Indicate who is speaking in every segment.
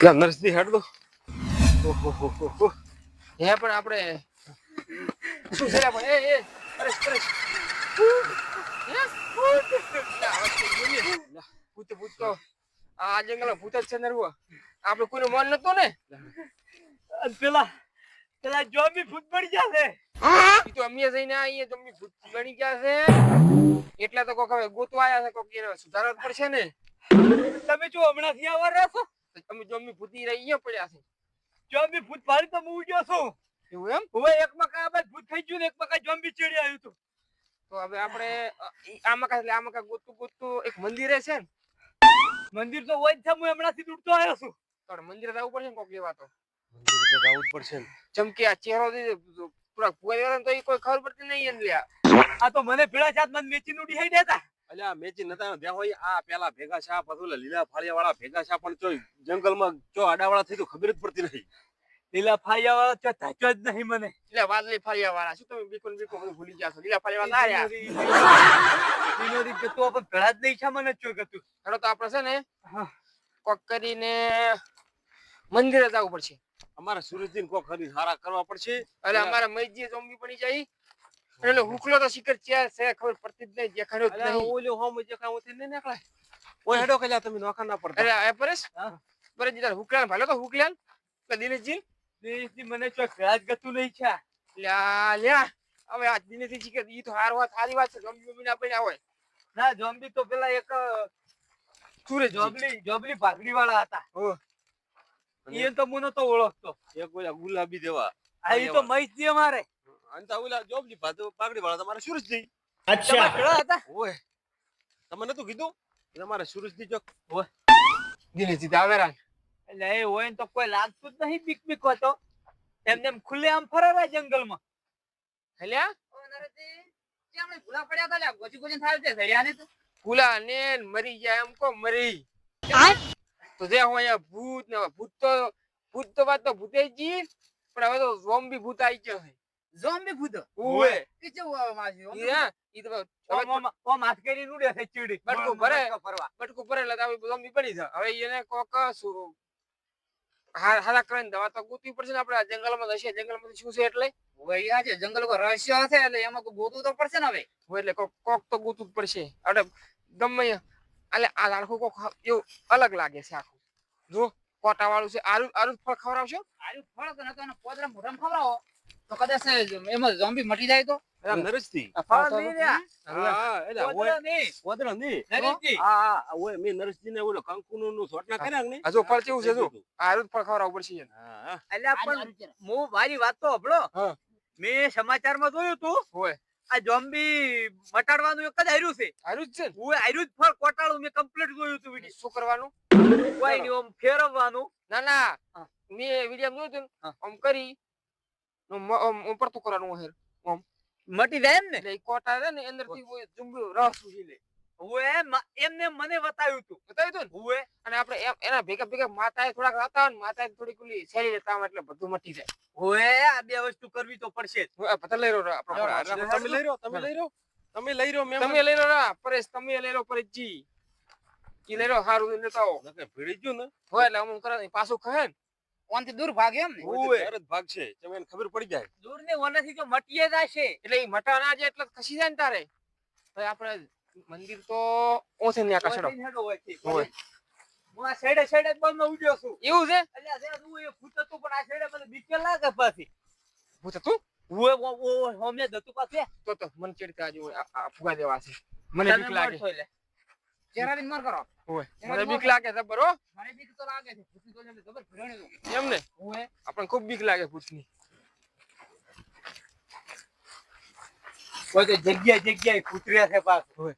Speaker 1: લા સુધી હેડ દો. હો હો હો
Speaker 2: હે પણ આપણે શું છે પણ? એ એ અરે અરે. હે? લા, તો જોઈએ. લા, ભૂત ભૂત તો આ જંગલમાં ભૂત જ છે નરવું આપણે કોઈનું મન નતું ને?
Speaker 3: પેલા પેલા જોબી ભૂત બની જશે
Speaker 2: ઈ તો અમે જઈને આવીએ તો ભૂત બની ગયા છે. એટલે તો કોક હવે ગોતવા આવ્યા છે કોક એને સુધારવા જ પડશે ને.
Speaker 3: તમે જો હમણાં થી આવવા રહ્યા
Speaker 2: તો અમે જોમી ભૂતી રહી અહીંયા પડ્યા છે.
Speaker 3: જોમી ભૂત પાડી તો હું ગયો છું.
Speaker 2: એવું એમ?
Speaker 3: હવે એક મકા આ ભૂત થઈ ગયું ને એક મકા જોમ્બી ચડી આવ્યું હતું
Speaker 2: તો. હવે આપણે આ આમાં કાંઈ એટલે આમાં કાંઈ ગોતું ગોતું એક મંદિરે છે ને?
Speaker 3: મંદિર તો હોય જ છે હું હમણાં થી દૂરતો આવ્યો છું.
Speaker 2: તો આપણે મંદિરે જવું પડશે ને કોક લેવા તો?
Speaker 1: મંદિરે તો જવું જ પડશે ને.
Speaker 2: ચમકી આ ચહેરો પૂરા વાળા તો એ કોઈ ખબર પડતી નહીં એમ લ્યા.
Speaker 3: આ તો મને ભેળા જાત મને મેચી નું ડિહાઈ દેતા
Speaker 1: અલ્યા મેચી નતા ત્યાં હોય? આ પેલા ભેગા છે આ પછી લીલા ફાળિયા વાળા ભેગા છે પણ ચો જંગલમાં ચો આડાવાળા થઈ તો ખબર જ પડતી નહીં.
Speaker 3: લીલા ફાળિયા વાળા ચો થાચ્યો જ નહીં મને.
Speaker 2: એટલે વાદળી ફાળિયા વાળા શું તમે બીકોન બીકો બધું ભૂલી ગયા છો? લીલા ફાળિયા વાળા આયા
Speaker 3: દિનોરી તો પણ ભેળા જ નહીં છે મને ચો ગતું
Speaker 2: હેડો તો? આપણે છે ને કોક કરીને મંદિરે જવું પડશે.
Speaker 1: અમારે સુરજજી કોક ખરી સારા કરવા પડશે.
Speaker 2: અરે અમારા મૈજી zombie પડી જાય. એટલે હુકલો તો શિખર ચેર છે ખબર પડતી જ નહીં દેખાડ્યો જ નહીં.
Speaker 1: ઓલો હોમ જે કામ નહીં નીકળાય? ઓય હેડો કલ્યા તમે નોખા ના પડતા.
Speaker 2: અરે આ પરેશ?
Speaker 3: હા.
Speaker 2: પરેશ જી હુકલાન ભાલો તો હુકલાન કે દિનેશજી?
Speaker 3: દેશની મને ચો ભેળા ગતું નહીં છે.
Speaker 2: લ્યા લ્યા. હવે આ દિનેશજી શિખર ઈ તો હાર વાત સારી વાત છે zombie બોમ્બી ના પડ્યા હોય.
Speaker 3: ના જોમ્બી તો પેલા એક
Speaker 2: સુરે
Speaker 3: જોબલી જોબલી ભાગડી વાળા હતા.
Speaker 2: હો.
Speaker 3: એ તો મને તો ઓળખતો.
Speaker 1: એક ઓલા ગુલાબી દેવા.
Speaker 3: આ ઈ તો
Speaker 1: અંતા ઓલા જોબજી પાછો પાઘડી વાળા તમારે સુરજજી.
Speaker 3: તમારા ભેળા હતા?
Speaker 1: ઓય. તમે નતું કીધું? કે તમારે સુરજજી ચોક
Speaker 2: દિનેશજી તો આવેરા
Speaker 3: એટલે એ હોય ને તો કોઈ લાગતું જ નહીં બીક બીક હોતો એમને એમ ખુલ્લે આમ ફરારા જંગલમાં.
Speaker 2: હેલ્યા?
Speaker 4: ભૂલા પડ્યા હતા લ્યા ગોચી ગોચી થાય છે સડ્યા ને
Speaker 2: ભૂલા ને મરી જાય એમ કો મરી? તો જે હું અહીંયા ભૂત ને ભૂત તો ભૂત તો વાત તો ભૂતે જી પણ હવે તો ઝોમ્બી ભૂત આવી ગયો છે.
Speaker 4: ઝોમ્બી ભૂત.
Speaker 2: ઓએ
Speaker 4: કે આવે માસી
Speaker 2: ઈ ઈ તો હવે
Speaker 3: ઓમ ઓમ ઓમ હાથ કરી નુડે છે ચીડી.
Speaker 2: બટકુ ભરે. બટકુ ભરે એટલે હવે zombie બની જાય. હવે એને કોક હારા કરીને દવા તો ગોતવી પડશે ને આપણે. જંગલમાં જશે જંગલમાં શું છે એટલે?
Speaker 4: વૈયા છે જંગલ કો રહસ્ય હશે એટલે એમાં કોઈ ગોતવું તો પડશે ને હવે.
Speaker 2: એટલે કોક કોક તો ગોતવું જ પડશે. એટલે ગમે એટલે આ લાડકું કોક એવું અલગ લાગે છે આખું. જો કોટા વાળું છે. આરું આરું ફળ ખવડાવશો?
Speaker 4: આરું ફળ તો નતો પોદરા મોઢામાં ખવડાવો. તો કદાચ એમાં ઝોમ્બી મટી જાય તો?
Speaker 1: નરસથી મેં
Speaker 3: સમાચારમાં જોયું તું. આ જોમ્બી મટાડવાનું એક જ હાર્યું છે.
Speaker 2: હાર્યું છે
Speaker 3: હું હાર્યું જ ફળ કોટાળું મેં કમ્પ્લીટ જોયું હતું વીડિયો
Speaker 2: શું કરવાનું?
Speaker 3: કોઈ નહીં ફેરવવાનું.
Speaker 2: ના ના. મેં વીડિયો જોયું હતું આમ કરી ઉપરતું કરવાનું હોય
Speaker 3: મટી જાય એમ ને?
Speaker 2: એટલે કોટા છે ને અંદરથી કોઈ જુંબુ રસ ઉછી લે.
Speaker 3: હું એમ એમને મને બતાવ્યું તું.
Speaker 2: બતાવ્યું હતું ને?
Speaker 3: હું
Speaker 2: અને આપણે એના ભેગા ભેગા માતાએ થોડાક હતા હોય ને માતાએ થોડીક ઓલી શેરી લેતા હોય એટલે બધું મટી જાય.
Speaker 3: હું આ બે વસ્તુ કરવી તો પડશે
Speaker 2: પતા લઈ રહ્યો આપણો
Speaker 1: તમે લઈ રહ્યો તમે લઈ રહ્યો? તમે લઈ રહ્યો મેં
Speaker 2: તમે લઈ રહ્યો રા પરેશ તમે લઈ રહ્યો પરેશજી. ઈ લઈ રહ્યો હારું લેતા આવો.
Speaker 1: ભીડી ગયું ને?
Speaker 2: હોય એટલે અમુક કરે પાછું કહે ને.
Speaker 4: ઓનથી દૂર ભાગે એમ ને.
Speaker 1: તરત ભાગશે. તમે એને ખબર પડી જાય.
Speaker 3: દૂર ને વનથી તો મટીએ જશે.
Speaker 2: એટલે એ મટા ના જાય એટલે ખસી જાય ને તારે. તો આપણે મંદિર તો ઓછે ને આકાશ
Speaker 3: ઓય હોય હું આ સાઈડે સાઈડે બંધ ઉડ્યો છું.
Speaker 2: એવું છે?
Speaker 3: અલ્યા જે હું એ ભૂત હતું પણ આ સાઈડે મને બીક લાગે પાછી.
Speaker 2: ભૂત હતું?
Speaker 3: ઓય ઓ ઓ હોમે દતું પાસે
Speaker 2: તો તો મન ચડતા આજે હોય. આ- આ ફુગા દેવા છે? મને બીક લાગે.
Speaker 4: ચહેરાની માર કરો.
Speaker 2: હોય મને બીક લાગે જબર હો
Speaker 4: મને બીક તો લાગે છે ભૂતી તો જલ્દી ખબર ભીડણી તો.
Speaker 2: એમ ને?
Speaker 4: ઓય.
Speaker 2: આપણને ખૂબ બીક લાગે ભૂતની.
Speaker 3: કોઈ તો જગ્યાએ જગ્યાએ કૂતર્યા છે પાછું.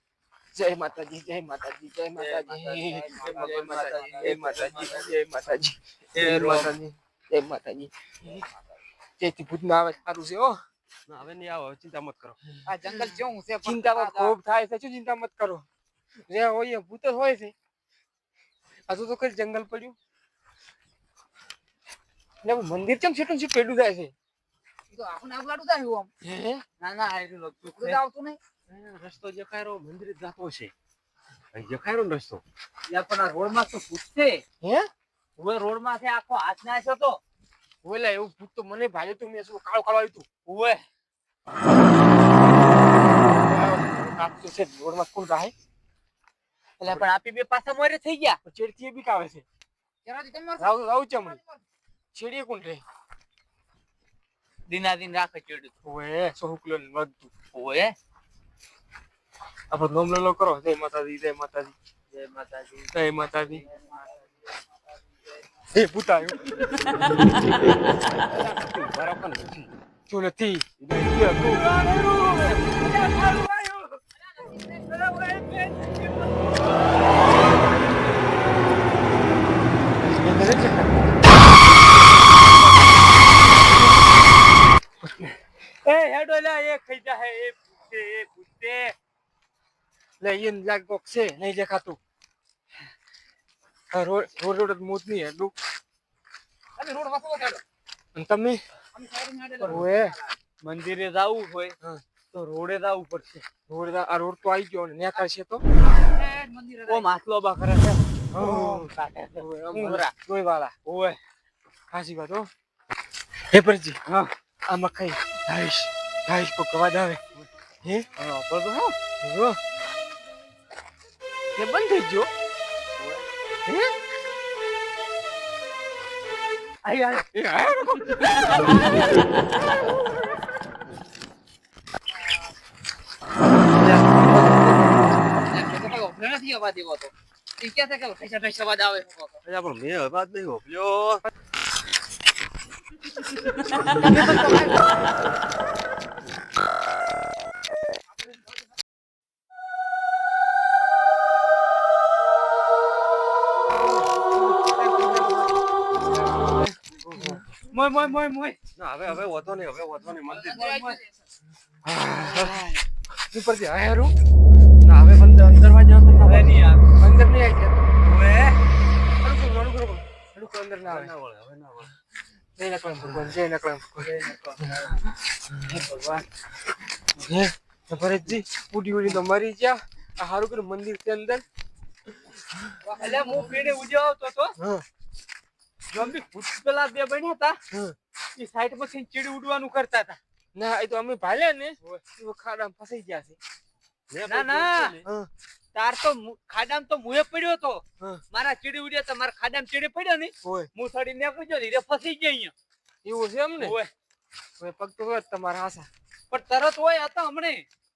Speaker 2: જય માતાજી જય માતાજી જય માતાજી. જય માતાજી જય માતાજી જય માતાજી. જય માતાજી જય માતાજી જેથી ભૂત ના આવે સારું છે હો.
Speaker 1: ના હવે નહીં આવો ચિંતા મત કરો.
Speaker 4: આ જંગલ જેવું છે પણ
Speaker 2: ચિંતા મત
Speaker 4: આ-
Speaker 2: ખૂબ થાય છે શું ચિંતા મત કરો? જે હોય ભૂત હોય છે હજુ તો કઈ જંગલ પડ્યું ને મંદિર કેમ છેટું છે પેડું જાય છે
Speaker 4: તો આપણને આમ ના ના આયરું આવતું નહીં
Speaker 1: રસ્તો જખાયરો મંદિર જાતો છે જખાયરો રસ્તો
Speaker 3: યા પણ આ રોડમાં તો ભૂત
Speaker 2: હે
Speaker 3: હવે રોડ આખો હાથ તો
Speaker 2: ઓલા એવું ભૂત તો મને ભાઈ તું મેં શું કાળો કાળો આવ્યું તું
Speaker 3: ઓવે
Speaker 2: કાપતું છે રોડમાં કોણ રાહે
Speaker 3: એટલે પણ આપી બે પાછા મોરે થઈ ગયા
Speaker 2: ચેડથી બી કાવે છે રાવ રાવ ચમડી ચેડીએ કોણ રે
Speaker 3: દિના દિન રાખે ચેડું
Speaker 2: ઓએ સો કિલો ને વધતું
Speaker 3: ઓએ
Speaker 2: આપણો નોમ લો કરો જય માતાજી જય માતાજી
Speaker 3: જય માતાજી
Speaker 2: જય માતાજી એ પૂતાયો
Speaker 1: બરાબર નથી
Speaker 2: તું નથી
Speaker 3: એ હેડો લા એ ખાઈ જા હે એ પૂછે એ પૂછે
Speaker 2: લે ઈન લાગ છે નહીં દેખાતું. આ રોડ રોડ રોડ મોત નહીં એટલું
Speaker 4: તમે રોડ વાસો કાઢો
Speaker 2: અને તમે?
Speaker 4: અમે સાઈડમાં આડેલા.
Speaker 2: ઓએ
Speaker 3: મંદિરે જાવું હોય
Speaker 2: હા.
Speaker 3: તો રોડે જાવું પડશે.
Speaker 2: રોડે આ રોડ તો આવી ગયો ને નેકળ છે તો?
Speaker 3: ઓ માસલો બા કરે છે. છે.
Speaker 2: ઓએ, આમ વાળા
Speaker 3: ઓએ
Speaker 2: ખાસી વાત હો. હે પરજી
Speaker 3: હા.
Speaker 2: આ કઈ ધાઈશ કો કવાજ આવે? હે?
Speaker 3: હા પણ તો હા.
Speaker 2: હો એ બંધ થઈ ગયો. હે? હા
Speaker 4: ઉભરો નથી અવાજ એવો તો. કે પૈસા ઠેસા અવાજ આવે
Speaker 1: પણ મેં અવાજ નહીં હોભલ્યો
Speaker 3: મોય મોય મોય મોય
Speaker 1: ના હવે હવે વધો નહીં હવે વધો નહીં મંદિર
Speaker 4: અંદર આવી જશે.
Speaker 2: તું પરજી આ હેરું
Speaker 1: ના હવે અંદર અંદર વાંચો અંદર ના
Speaker 3: હવે
Speaker 1: વાંચો.
Speaker 3: નહીં આવે
Speaker 2: અંદર નહીં આવી જતો
Speaker 3: ઓએ
Speaker 2: અડું અડું કરો અડું કરો અંદર ના આવે
Speaker 1: ના વળે, હવે ના વળે.
Speaker 2: જય નકળમ ભગવાન જય નકળમ ભગવાન હે ભરતજી ઉડી ઉડી તો મરી ગયા આ હારું કર્યું મંદિર છે અંદર
Speaker 3: અલ્યા હું પીને ઉજ્યો આવતો તો જોમ્બી ભૂત પેલા બે બન્યા હતા એ સાઈડમાંથી ચીડી ઉડવાનું કરતા હતા
Speaker 2: ના એ તો અમે ભાલ્યા ને ખાડા ફસાઈ ગયા છે.
Speaker 3: ના, ના. તાર તો ખાડામાં તો મુએ પડ્યો તો. મારા ચીડી ઉડ્યા તો મારા ખાડામાં ચીડી પડ્યો ને હું સડી ને ગયો ને ફસી ગયા અહીંયા.
Speaker 2: એવું છે એમ ને
Speaker 3: ઓય
Speaker 2: ઓય પગ તો હોય તમારા આશા
Speaker 3: પણ તરત હોય હતા હમણે.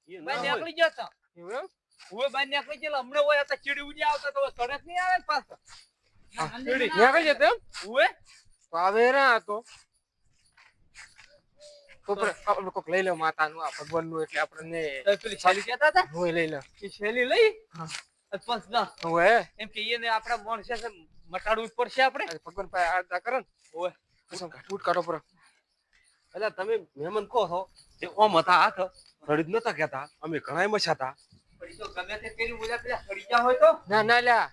Speaker 1: મેં
Speaker 3: નીકળી ગયા હતા.
Speaker 2: એવું ઓય
Speaker 3: હું નીકળી ગયેલા હમણે હોય હતા ચીડી ઉડ્યા આવતા તો સડક નહીં આવે પાછો પાછા
Speaker 4: ના, મંદિરે ના
Speaker 2: ત્યાં કઈ જતો એમ?
Speaker 3: ઓય.
Speaker 2: તો આવે રા તો આપણે કોક લઈ લો માતાનું આ ભગવાનનું એટલે આપણને
Speaker 3: પેલી કહેતા હતા?
Speaker 2: હું લઈ લો.
Speaker 3: એ શેલી લઈ. અને ના
Speaker 2: હોય
Speaker 3: એમ કે એને આપણા માણસે છે મટાડવું પડશે આપણે?
Speaker 2: ભગવાન પાસે આરતા કરે ને. પછી ફૂટ કાઢો પર.
Speaker 1: અલ્યા તમે મહેમાન કહો છો? જે ઓમ હતા હાથ. રડી જ નતા કહેતા. અમે ઘણાય મછા હતા.
Speaker 3: પણ ઈ તો ગમે તે કરી બોલ્યા પેલા સડી ગયા હોય તો?
Speaker 2: ના ના લ્યા.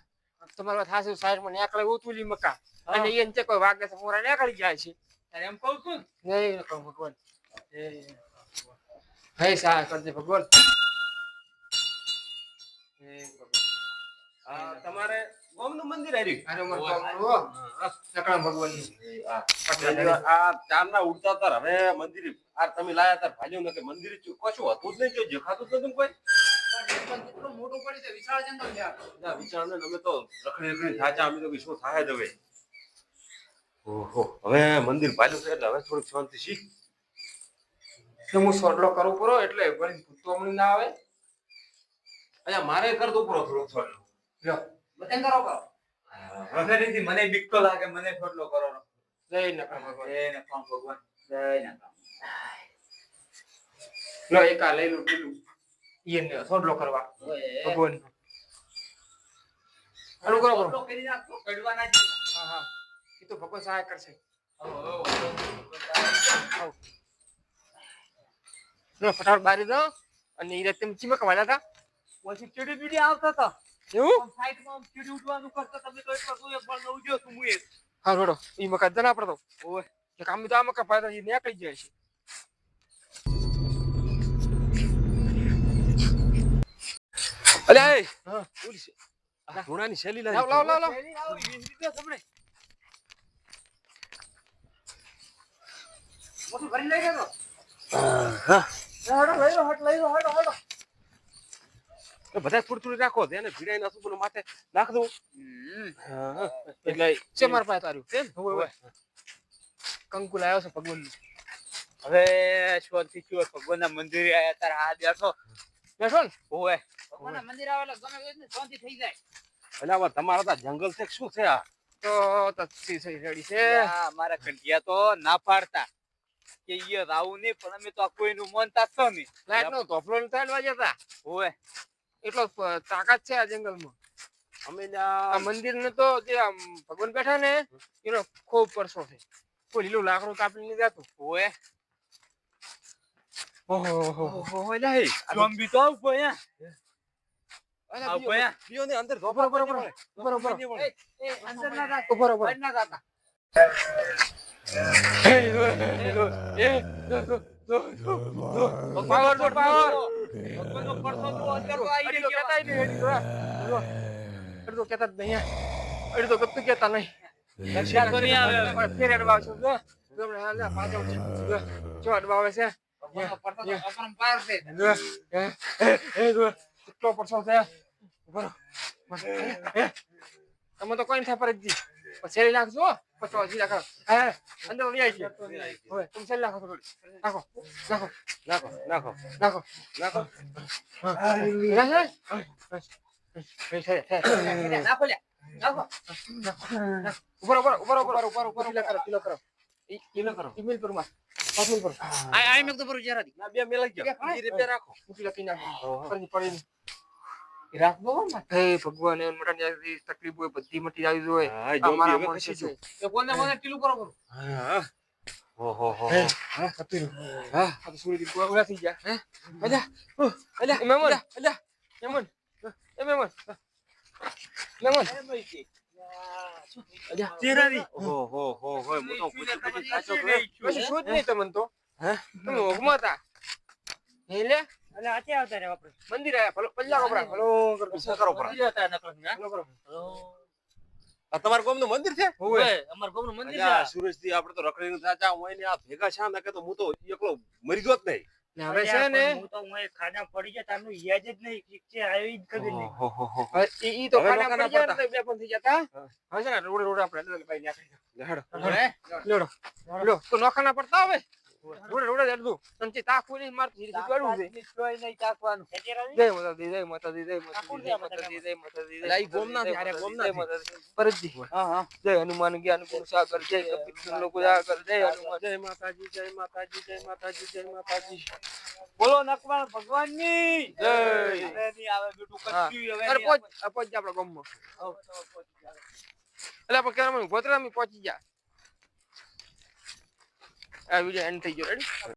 Speaker 2: તમારી વાત હાસુ સાઈડમાં નીકળે ઉતુલી મકા. અને એ કોઈ વાગે છે મોરા નીકળી જાય છે.
Speaker 3: ત્યારે એમ કહું છું.
Speaker 2: નહીં કહું ભગવાન. હે સહાય કરજે ભગવાન.
Speaker 1: તમારે ગોમનું મંદિર આવ્યું
Speaker 2: ભગવાન
Speaker 1: આ ઉડતા તાર. હવે મંદિર આ તમે લાયા તાર ભાલ્યું કે મંદિર કશું હતું જ નહીં દેખાતું જ નતું કોઈ?
Speaker 4: મોટું પડી છે વિશાળ જંગલ
Speaker 1: ના વિચાર ને અમે તો રખડી રખડી થાચા અમે તો વિશ્વ થાય જ હવે. ઓહો હવે મંદિર ભાલ્યું છે એટલે હવે થોડીક શાંતિ શીખ
Speaker 2: તો હું સોટલો કરું પૂરો એટલે ભણી ભૂતો હમણાં ના આવે.
Speaker 1: અલ્યા મારે કરતો પૂરો થોડો સોટલો.
Speaker 2: લ્યો.
Speaker 4: બધે કરો કરો.
Speaker 3: પ્રસેરીથી મને બીક તો લાગે મને સોટલો કરો
Speaker 2: જય નકળા ભગવાન.
Speaker 3: જય ને ભગવાન જય ને
Speaker 2: લો એક લઈ લો પેલું. ઈને સોટલો કરવા. ભગવાન હાલો કરો કરો.
Speaker 3: કરી નાખો કડવાના જ.
Speaker 2: હા હા. એ તો ભગવાન સહાય કરશે.
Speaker 3: આવો, આવો.
Speaker 2: લો ફટાફટ બહાર દો. અને એ રાતે ચીમા કમાયા હતા
Speaker 3: પછી ચીડી બીડી આવતા હતો
Speaker 2: એવું?
Speaker 3: સાઈડમાં ચીડી ઉડવાનું કરતો તમે તો એક બધું એક બળ નવું તું હું એક
Speaker 2: હા રોડો એ મકા જના પડતો.
Speaker 3: ઓય
Speaker 2: કામ તો આ મકા તો એ નીકળી જાય છે.
Speaker 1: અલ્યા એ!
Speaker 2: હા.
Speaker 1: પોલીસ ઘોડાની શૈલી
Speaker 2: લાવ. લાવ લાવ લાવ
Speaker 3: તમને
Speaker 4: મોટું ભરી લઈ ગયો
Speaker 2: હા બધા થોડી થોડી રાખો તેને ભીડાઈને અસુબનું માથે નાખ દઉં. હા, એટલે છે મારા પાસે તાર્યું? તેમ હોય હોય કંકુ લાવ્યો છે ભગવાન
Speaker 3: હવે શાંતિ ભગવાન ભગવાનના મંદિરે આયા તારા હાથ બેઠો.
Speaker 2: બેઠો ને?
Speaker 3: ઓય
Speaker 4: ભગવાનના મંદિર આવે એટલે ગમે તે શાંતિ થઈ જાય.
Speaker 1: એટલે તમારા તો જંગલ છે શું છે આ?
Speaker 2: તો તત્સી થઈ રેડી છે?
Speaker 3: મારા કંઠિયા તો ના પાડતા. કે ઈ રાવું નહીં પણ અમે તો આ કોઈનું માનતા જ નહીં.
Speaker 2: લાઈટ નો તોફલો ને ત્રણ વાગ્યા હતા.
Speaker 3: ઓય
Speaker 2: એટલો તાકાત છે આ જંગલમાં.
Speaker 1: અમે
Speaker 2: આ મંદિર ને તો જે આમ ભગવાન બેઠા ને એનો ખૂબ પરસો છે. કોઈ લીલું લાકડું કાપી નહીં જતું.
Speaker 3: ઓય
Speaker 2: ઓહો
Speaker 1: ઓહો લે
Speaker 3: જોમ્બી તો આવ આવ
Speaker 1: ને અંદર
Speaker 2: ઉપર, ઉપર, ઉપર. ઉપર, ઉપર.
Speaker 4: ઉપર
Speaker 2: ઉપર ઉપર.
Speaker 4: ઉપર ઉપર જાતા
Speaker 2: પાવર પાવર
Speaker 3: ભગવાનનો પરસો તો અંદર તો આઈ
Speaker 2: અડી તો
Speaker 3: ગયો.
Speaker 2: કહેતા નહીં અડી તો અડી તો કહેતા જ નહીં અડી તો કતું કહેતા નહીં ફેર અડવા છે જો અડવા આવે છે તમે તો કોઈ નથી પરજી પછી નાખજો પછી હજી રાખો હે અંદર લઈ આવી છે હવે તમે સેલ નાખો થોડી નાખો નાખો
Speaker 1: નાખો નાખો
Speaker 2: નાખો
Speaker 1: નાખો
Speaker 4: નાખો નાખો
Speaker 2: ઉપર ઉપર ઉપર ઉપર ઉપર ઉપર કરો કિલો કરો કિલો કરો ઈમેલ પરમાં પાછળ પર
Speaker 4: આ આ મેં તો બરું જરા
Speaker 1: ના બે મેલાઈ ગયો
Speaker 4: હા.
Speaker 1: રાખો
Speaker 2: મૂકી લખી નાખો
Speaker 1: ઓહો.
Speaker 2: પડી પડી
Speaker 4: રાખો
Speaker 2: હે ભગવાન એ મટાની તકલીફ હોય બધી મટી આવી જોઈએ
Speaker 1: હા
Speaker 2: આ
Speaker 1: જોમ્બી
Speaker 2: મારા
Speaker 1: હવે
Speaker 2: મનસે છે
Speaker 4: એ કોને કોને ટીલું કરો કરો
Speaker 1: હા ઓહો હો
Speaker 2: હા કતું હા આ તો સુરી દી ઉડા થઈ ગયા. હે? અલ્યા અલ્યા મેમન. અલ્યા મેમન. એ મેમન. મેમન. અલ્યા
Speaker 1: તેરારી ઓહો હો હો હો મોટો પૂછી પૂછી સાચો તો હે.
Speaker 2: પછી નહીં તમને તો.
Speaker 1: હે?
Speaker 2: તમે હે લે
Speaker 3: આવતા રે આપણે
Speaker 2: મંદિર આયા ભલો પલ્લા કપડા ભલો કરો
Speaker 1: કરો પરા?
Speaker 3: હતા નકર
Speaker 2: ભલો કરો
Speaker 1: આ તમારા ગામનું મંદિર છે?
Speaker 3: ઓય અમાર ગામનું મંદિર છે.
Speaker 1: અલ્યા, સુરેશજી આપણે તો રખડીને થાચા હોય ને આ ભેગા છે ને કે તો હું તો એકલો મરી ગયો જ નહીં.
Speaker 2: ને હવે છે ને
Speaker 3: હું તો હું ખાડા પડી ગયા તારનું યાદ જ નહીં કે છે આવી જ ખબર નહીં.
Speaker 1: ઓહો હો હો.
Speaker 2: હવે ઈ ઈ તો ખાના પડી. તો બે પણ થઈ જતા
Speaker 1: હા.
Speaker 2: હવે છે ને રોડે રોડે આપણે અલગ ભાઈ નાખી
Speaker 1: લેહાડો.
Speaker 2: લેડો લેડો તો નોખાના પડતા હવે? રોડે રોડે જડતું સંચી તાકવું નહીં માર ધીરે ધીરે દોડવું છે?
Speaker 3: કોઈ નહીં તાકવાનું.
Speaker 2: જય માતાજી જય માતાજી જય માતાજી જય માતાજી જય માતાજી જય
Speaker 1: અલા, ઈ ગોમના
Speaker 2: જય
Speaker 1: ગોમના
Speaker 2: માતાજી. પરજી
Speaker 3: હા હા.
Speaker 2: જય હનુમાન જ્ઞાન ગુરુ સાગર જય કપિલ લોકો સાગર. જય હનુમાન.
Speaker 1: જય માતાજી જય માતાજી જય માતાજી જય માતાજી.
Speaker 3: બોલો નકવાણ ભગવાનની.
Speaker 2: જય.
Speaker 3: નહીં આવે બેટું
Speaker 2: હા.
Speaker 3: કચ્યું હવે
Speaker 2: અરે પહોંચ પહોંચ જા આપણા ગામમાં. એટલે આપણે કેરામાં અમે પહોંચી જા આ વીડિયો એન્ડ થઈ ગયો રેડી